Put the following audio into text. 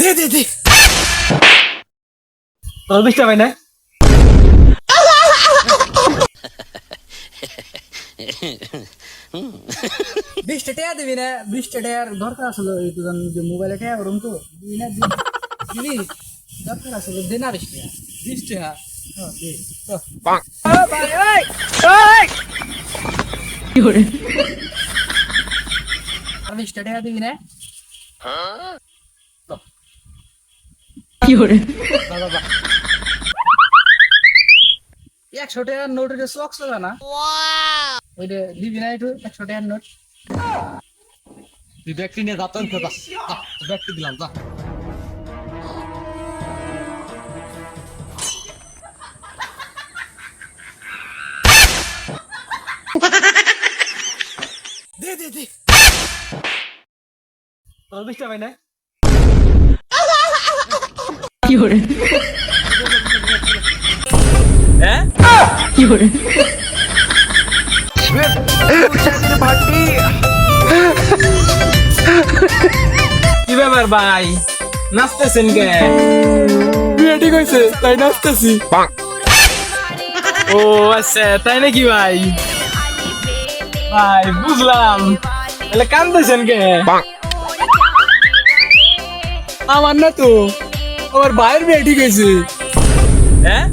দে দে দে। তোর বিশটা ভাই না? বিশটা টাকা দিবি না? বিশটা টাকার দরকার আসলো এই তো যে মোবাইলে টাকা করুন তো। দিবি না? দিবি। দিবি? দরকার আসলো দে না বিশ টাকা বিশ টাকা বিশটা টাকা দিবি না। একশো টাকার নোট এটা চকস না? ওইটা দিবি না একটু একশো টাকার নোট তুই ব্যাগটি নিয়ে যা তোর ব্যাগটি দিলাম যা। দে দে দে। তোর বিশটা ভাই না? হ্যাঁ কি ব্যাপার ভাই নাচতেছেন কে বিয়ে ঠিক হয়েছে তাই নাচতেছি ও আচ্ছা তাই নাকি ভাই ভাই বুঝলাম তাহলে কান্দতেছেন কে আমার না তো আমার বাইরে বিয়ে ঠিক হয়েছে। হ্যাঁ?